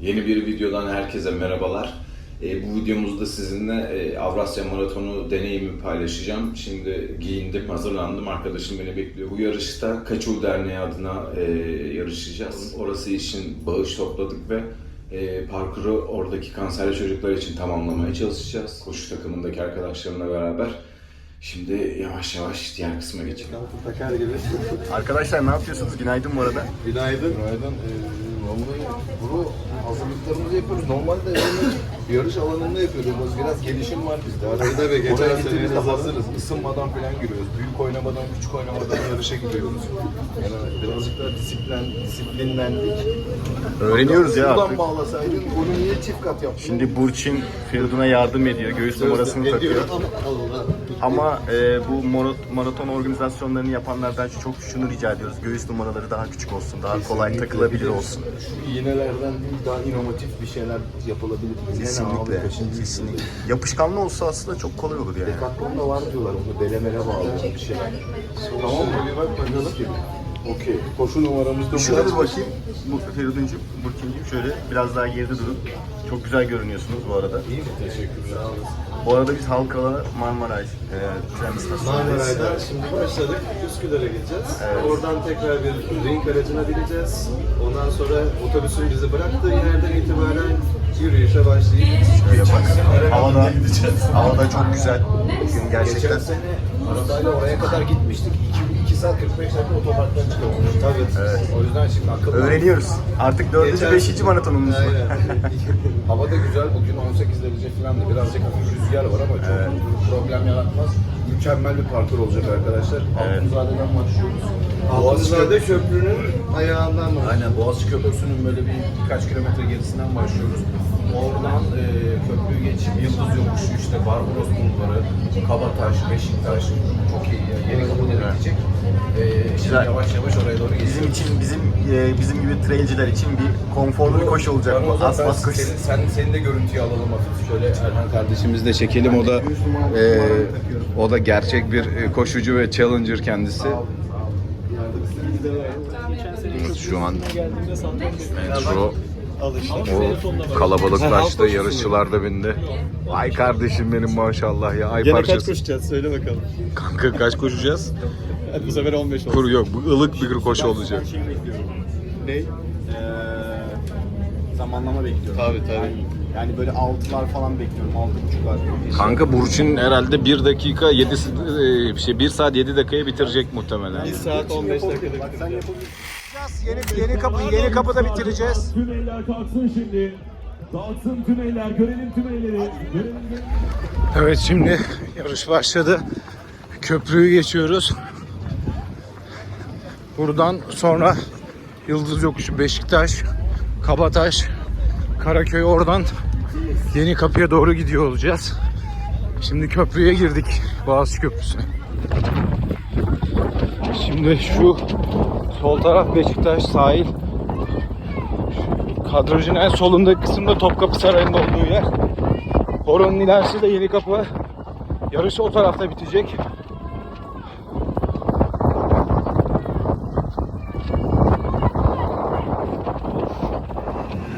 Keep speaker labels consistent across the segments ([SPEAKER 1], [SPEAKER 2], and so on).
[SPEAKER 1] Yeni bir videodan herkese merhabalar. E, bu videomuzda sizinle e, Avrasya Maratonu deneyimi paylaşacağım. Şimdi giyindim, hazırlandım. Arkadaşım beni bekliyor. Bu yarışta Kaçul Derneği adına e, yarışacağız. Orası için bağış topladık ve e, parkuru oradaki kanserli çocuklar için tamamlamaya çalışacağız. Koşu takımındaki arkadaşlarımla beraber. Şimdi yavaş yavaş diğer kısma geçelim.
[SPEAKER 2] Takar gibi.
[SPEAKER 3] Arkadaşlar ne yapıyorsunuz? Günaydın bu arada.
[SPEAKER 2] Günaydın. Günaydın. Ee, vallahi bunu hazırlıklarımızı yapıyoruz. Normalde yarış alanında yapıyoruz. Biraz gelişim var bizde. Arada ve geçen gittiğimizde hazırız. Isınmadan falan giriyoruz. Büyük oynamadan, küçük oynamadan yarışa giriyoruz. Yani birazcık daha disiplin, disiplinlendik.
[SPEAKER 3] Öğreniyoruz ya
[SPEAKER 2] Buradan
[SPEAKER 3] artık.
[SPEAKER 2] bağlasaydın bunu niye çift kat yaptın?
[SPEAKER 3] Şimdi Burçin Feridun'a yardım ediyor. Göğüs numarasını takıyor.
[SPEAKER 2] Ediyor ama Allah.
[SPEAKER 3] Ama e, bu mara- maraton organizasyonlarını yapanlardan çok şunu rica ediyoruz. Göğüs numaraları daha küçük olsun, daha kolay takılabilir olsun.
[SPEAKER 2] Şu iğnelerden değil daha inovatif bir şeyler yapılabilir. İğne abi?
[SPEAKER 3] Kesinlikle, kesinlikle. Yapışkanlı olsa aslında çok kolay olur yani.
[SPEAKER 2] Decathlon'da var diyorlar onu belemele bağlı bir şeyler. Tamam mı? Bir bak bakalım. Okey. Koşu numaramız da
[SPEAKER 3] Şurada
[SPEAKER 2] bu.
[SPEAKER 3] bir bakayım. Bu Feridun'cum, Burçin'cim şöyle biraz daha geride durun. Çok güzel görünüyorsunuz bu arada.
[SPEAKER 2] İyi mi? Teşekkürler.
[SPEAKER 3] Bu arada biz Halkalı Marmaray e, tren istasyonundayız.
[SPEAKER 4] Marmaray'da şimdi başladık. Üsküdar'a gideceğiz. Oradan tekrar bir ring aracına bineceğiz. Ondan sonra otobüsün bizi bıraktığı yerden itibaren yürüyüşe başlayıp
[SPEAKER 3] Şöyle. Havada, havada çok güzel. Bugün gerçekten.
[SPEAKER 2] Geçen sene arabayla oraya kadar gitmiştik. 2, 2 saat 45 dakika otoparktan çıkamamıştık. Tabii.
[SPEAKER 3] Evet.
[SPEAKER 2] O yüzden şimdi akıllı.
[SPEAKER 3] Öğreniyoruz. Artık dördüncü,
[SPEAKER 2] Geçen-
[SPEAKER 3] beşinci maratonumuz bu.
[SPEAKER 2] Aynen. Hava da güzel. Bugün 18 derece falan da birazcık hafif rüzgar var ama çok problem yaratmaz. Mükemmel bir parkur olacak arkadaşlar. Altınzade'den başlıyoruz.
[SPEAKER 4] Altınzade Köprü'nün ayağından var.
[SPEAKER 2] Aynen Boğaziçi Köprüsü'nün böyle bir birkaç kilometre gerisinden başlıyoruz. Oradan e, köprüyü geçip Yıldız Yokuşu, işte Barbaros Bulvarı, Kabataş, Beşiktaş çok iyi ya. Yeni kapı da bitecek. E, şimdi
[SPEAKER 3] Güzel.
[SPEAKER 2] yavaş yavaş oraya doğru
[SPEAKER 3] Bizim
[SPEAKER 2] geçiyoruz.
[SPEAKER 3] için, bizim e, bizim gibi trailciler için bir konforlu bir koşu olacak
[SPEAKER 2] Ben o
[SPEAKER 3] bu.
[SPEAKER 2] zaman
[SPEAKER 3] Az
[SPEAKER 2] ben
[SPEAKER 3] bas koşu.
[SPEAKER 2] Senin, sen, senin de görüntüyü alalım hafif. Şöyle Erhan kardeşimizi de çekelim. O da e, o da gerçek bir e, koşucu ve challenger kendisi. Şu an metro o kalabalıklaştı, yarışçılar da bindi. Ay kardeşim benim maşallah ya, ay
[SPEAKER 5] Gene kaç
[SPEAKER 2] parçası.
[SPEAKER 5] koşacağız söyle bakalım.
[SPEAKER 2] Kanka kaç koşacağız?
[SPEAKER 5] Hadi bu sefer 15 olsun.
[SPEAKER 2] Kur yok, bu ılık bir koşu olacak.
[SPEAKER 5] Şey bekliyorum. Ne? Ee, zamanlama bekliyorum.
[SPEAKER 2] Tabii, tabii.
[SPEAKER 5] Yani, yani böyle 6'lar falan bekliyorum. 6.5'lar.
[SPEAKER 1] Kanka Burçin herhalde 1 dakika 7 şey 1 saat 7 dakikaya bitirecek muhtemelen.
[SPEAKER 5] 1 saat 15 dakika
[SPEAKER 3] Bak sen yapabilirsin. Yeni, yeni kapı, yeni kapıda bitireceğiz.
[SPEAKER 6] Tüm eller kalksın şimdi. Kalksın tüm eller, görelim tüm elleri. Görelim.
[SPEAKER 1] Evet şimdi yarış başladı. Köprüyü geçiyoruz. Buradan sonra Yıldız Yokuşu, Beşiktaş, Kabataş, Karaköy oradan Yeni Kapı'ya doğru gidiyor olacağız. Şimdi köprüye girdik. Boğaziçi Köprüsü'ne. Şimdi şu sol taraf Beşiktaş sahil. Kadrajın en solundaki kısımda Topkapı Sarayı'nda olduğu yer. Oranın ilerisi de Yeni Kapı. Yarış o tarafta bitecek.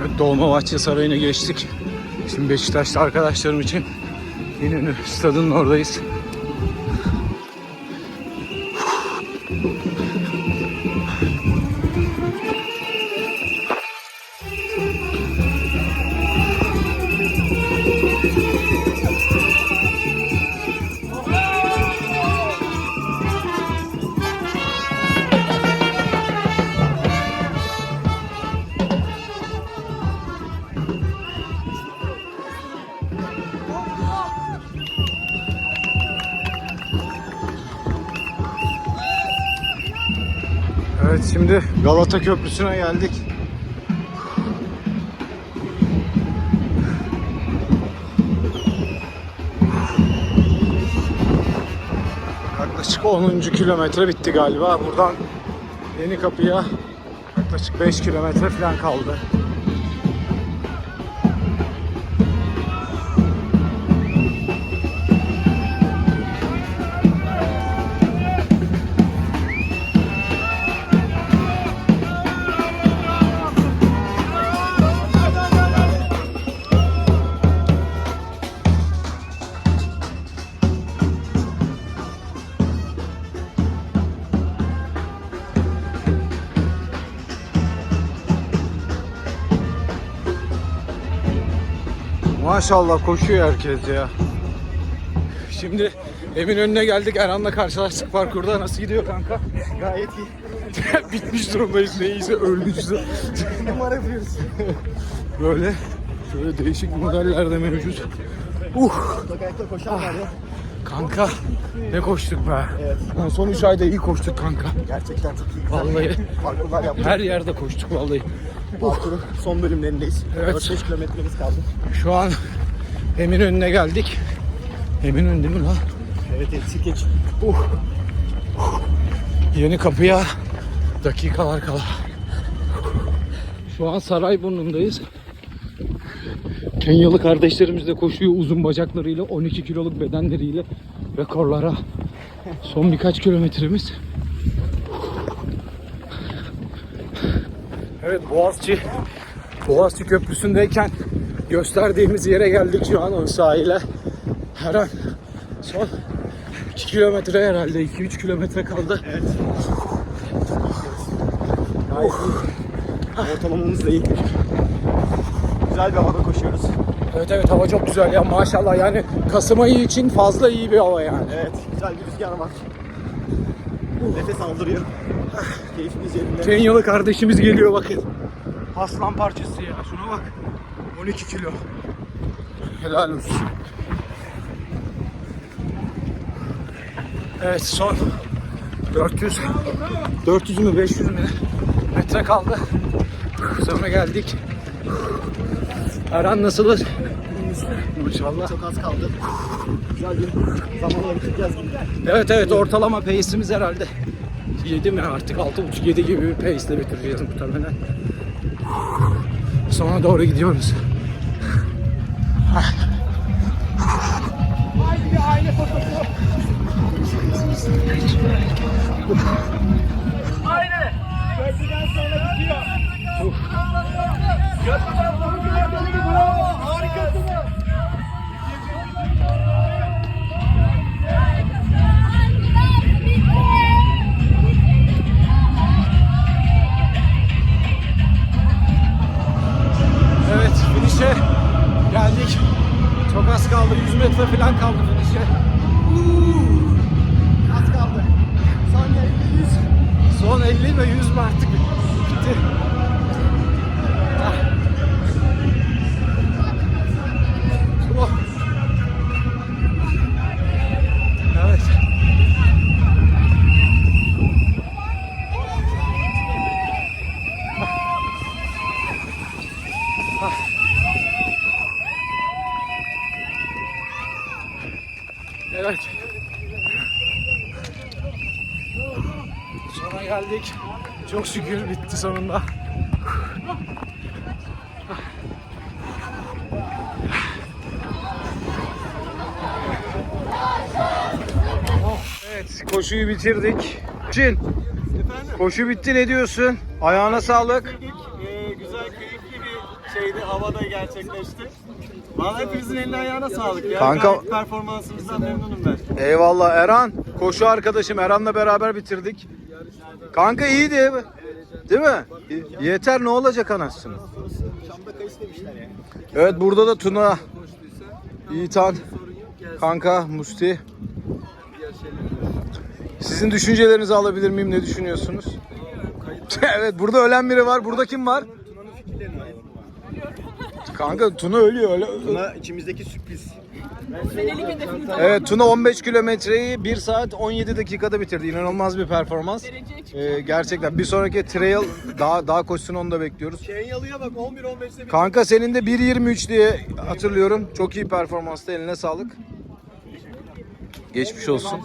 [SPEAKER 1] Evet, Dolmabahçe Sarayı'na geçtik. Şimdi Beşiktaşlı arkadaşlarım için İnönü stadının oradayız. Galata Köprüsü'ne geldik. Yaklaşık 10. kilometre bitti galiba. Buradan Yeni Kapı'ya yaklaşık 5 kilometre falan kaldı.
[SPEAKER 2] Maşallah koşuyor herkes ya. Şimdi Eminönü'ne geldik. Erhan'la karşılaştık parkurda. Nasıl gidiyor kanka?
[SPEAKER 5] Gayet iyi.
[SPEAKER 2] Bitmiş durumdayız. Neyse ölmüşüz.
[SPEAKER 5] Numara yapıyoruz.
[SPEAKER 2] Böyle şöyle değişik modeller de mevcut. Uh
[SPEAKER 5] Sokakta koşan var ya.
[SPEAKER 2] kanka ne koştuk be. Lan son 3 ayda iyi koştuk kanka.
[SPEAKER 5] Gerçekten çok iyi.
[SPEAKER 2] Vallahi
[SPEAKER 5] parkurlar yaptık.
[SPEAKER 2] her yerde koştuk vallahi.
[SPEAKER 5] Parkurun son bölümlerindeyiz.
[SPEAKER 2] Evet.
[SPEAKER 5] 4-5 kilometremiz kaldı.
[SPEAKER 2] Şu an Eminönü'ne geldik. Eminönü değil mi lan?
[SPEAKER 5] Evet evet sirkeç.
[SPEAKER 2] Uh. Yeni kapıya dakikalar kala. Şu an Sarayburnu'ndayız. Kenyalı kardeşlerimiz de koşuyor uzun bacaklarıyla, 12 kiloluk bedenleriyle rekorlara. Son birkaç kilometremiz. Evet Boğaziçi Boğaziçi Köprüsü'ndeyken gösterdiğimiz yere geldik şu an o sahile. Her an son 2 kilometre herhalde 2-3 kilometre kaldı.
[SPEAKER 5] Gayet iyi. Ortalamamız da iyi. Güzel bir havada koşuyoruz.
[SPEAKER 2] Evet evet hava çok güzel ya maşallah yani Kasım ayı için fazla iyi bir hava yani.
[SPEAKER 5] Evet güzel bir rüzgar var. Nefes aldırıyor. Keyfimiz yerinde.
[SPEAKER 2] Kenyalı kardeşimiz geliyor bakın. Aslan parçası ya şuna bak. 12 kilo. Helal olsun. Evet son 400 400 mü 500 mü metre kaldı. Sonra geldik. Aran nasılız? Maşallah.
[SPEAKER 5] Çok az kaldı. Güzel bir bitireceğiz gibi.
[SPEAKER 2] Evet evet ortalama pace'imiz herhalde 7 mi artık 6.5-7 gibi bir pace ile bitireceğiz muhtemelen. Sonra doğru gidiyoruz. Evet geldik. Çok az kaldı 100 metre falan kaldı finish'e.
[SPEAKER 5] Az kaldı. Son 50 100.
[SPEAKER 2] Son 50 ve 100 mü artık bitti. Çok şükür bitti sonunda. Evet, koşuyu bitirdik. Cin. Koşu bitti ne diyorsun? Ayağına sağlık.
[SPEAKER 7] Ee, güzel, keyifli bir şeydi. Havada gerçekleşti. Vallahi hepinizin eline ayağına sağlık ya.
[SPEAKER 2] Kanka-
[SPEAKER 7] Gayet performansımızdan memnunum ben.
[SPEAKER 2] Eyvallah Erhan. Koşu arkadaşım Erhan'la beraber bitirdik. Kanka iyiydi. Değil mi? Yeter ne olacak anasını. Evet burada da Tuna. Yiğitan. Kanka Musti. Sizin düşüncelerinizi alabilir miyim? Ne düşünüyorsunuz? evet burada ölen biri var. Burada kim var? Kanka Tuna ölüyor öyle.
[SPEAKER 5] Buna içimizdeki sürpriz.
[SPEAKER 2] Evet Tuna 15 kilometreyi 1 saat 17 dakikada bitirdi. İnanılmaz bir performans. Ee, gerçekten bir sonraki trail daha daha koşsun onu da bekliyoruz.
[SPEAKER 7] Kenyalı'ya bak 11-15'te
[SPEAKER 2] Kanka senin de 1.23 diye hatırlıyorum. Çok iyi performanstı. Eline sağlık. Geçmiş olsun.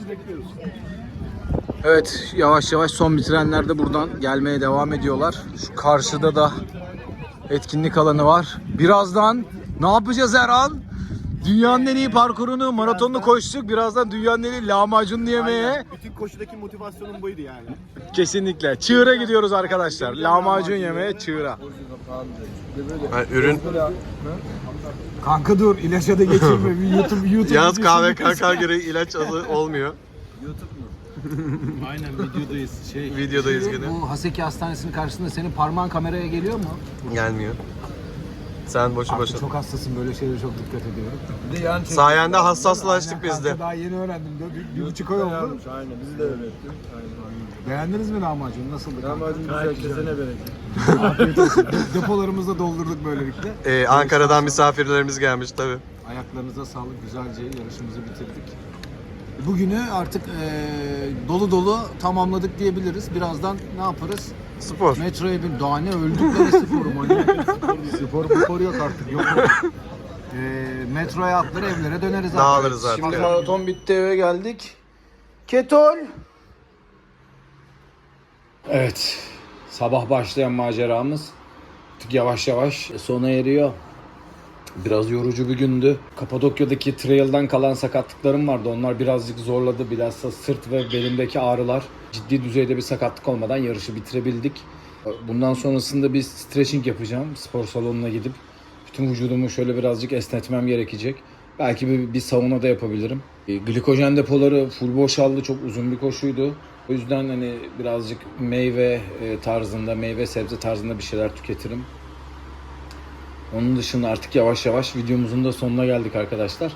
[SPEAKER 2] Evet yavaş yavaş son bitirenler de buradan gelmeye devam ediyorlar. Şu karşıda da etkinlik alanı var. Birazdan ne yapacağız Erhan? Dünyanın en iyi parkurunu, maratonunu koştuk. Birazdan dünyanın en iyi lahmacununu yemeye.
[SPEAKER 5] Bütün koşudaki motivasyonum buydu yani.
[SPEAKER 2] Kesinlikle. Çığır'a gidiyoruz arkadaşlar. Lahmacun yemeye Çığır'a.
[SPEAKER 4] ürün
[SPEAKER 2] Kanka dur ilaça da geçeyim mi? YouTube, YouTube
[SPEAKER 4] yalnız
[SPEAKER 2] videosunu
[SPEAKER 4] KVKK göre ilaç adı olmuyor.
[SPEAKER 7] Aynen videodayız. Şey,
[SPEAKER 4] Videodayız gene.
[SPEAKER 2] Bu Haseki Hastanesi'nin karşısında senin parmağın kameraya geliyor mu?
[SPEAKER 4] Gelmiyor. Sen boşu
[SPEAKER 8] Artık
[SPEAKER 4] boşuna.
[SPEAKER 8] çok hassasım böyle şeylere çok dikkat ediyorum. Bir de yan
[SPEAKER 4] Sayende hassaslaştık biz de.
[SPEAKER 8] Daha yeni öğrendim. Bir, bir, bir buçuk ay oldu.
[SPEAKER 5] Aynen bizi de öyle ettik.
[SPEAKER 8] Beğendiniz mi lahmacun? Nasıldı? kanka?
[SPEAKER 5] Lahmacun güzel kesene bereket.
[SPEAKER 8] Afiyet olsun. Depolarımızı da doldurduk böylelikle.
[SPEAKER 4] Ee, Ankara'dan misafirlerimiz gelmiş tabii.
[SPEAKER 8] Ayaklarınıza sağlık. Güzelce yarışımızı bitirdik. Bugünü artık eee, dolu dolu tamamladık diyebiliriz. Birazdan ne yaparız?
[SPEAKER 4] Spor.
[SPEAKER 8] Metroya bir daha ne öldükleri sporu manyak. Spor spor yok artık yok. Eee metroya atlar evlere döneriz artık.
[SPEAKER 4] Dağılırız artık.
[SPEAKER 2] Şimdi maraton bitti eve geldik. Ketol. Evet. Sabah başlayan maceramız yavaş yavaş sona eriyor. Biraz yorucu bir gündü. Kapadokya'daki trail'dan kalan sakatlıklarım vardı. Onlar birazcık zorladı. Bilhassa sırt ve belimdeki ağrılar. Ciddi düzeyde bir sakatlık olmadan yarışı bitirebildik. Bundan sonrasında bir stretching yapacağım. Spor salonuna gidip bütün vücudumu şöyle birazcık esnetmem gerekecek. Belki bir, bir sauna da yapabilirim. E, Glikojen depoları full boşaldı. Çok uzun bir koşuydu. O yüzden hani birazcık meyve e, tarzında, meyve sebze tarzında bir şeyler tüketirim. Onun dışında artık yavaş yavaş videomuzun da sonuna geldik arkadaşlar.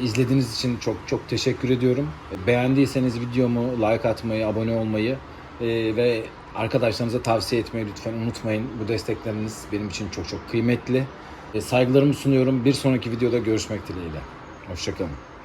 [SPEAKER 2] İzlediğiniz için çok çok teşekkür ediyorum. Beğendiyseniz videomu like atmayı, abone olmayı e, ve arkadaşlarınıza tavsiye etmeyi lütfen unutmayın. Bu destekleriniz benim için çok çok kıymetli. Saygılarımı sunuyorum. Bir sonraki videoda görüşmek dileğiyle. Hoşçakalın.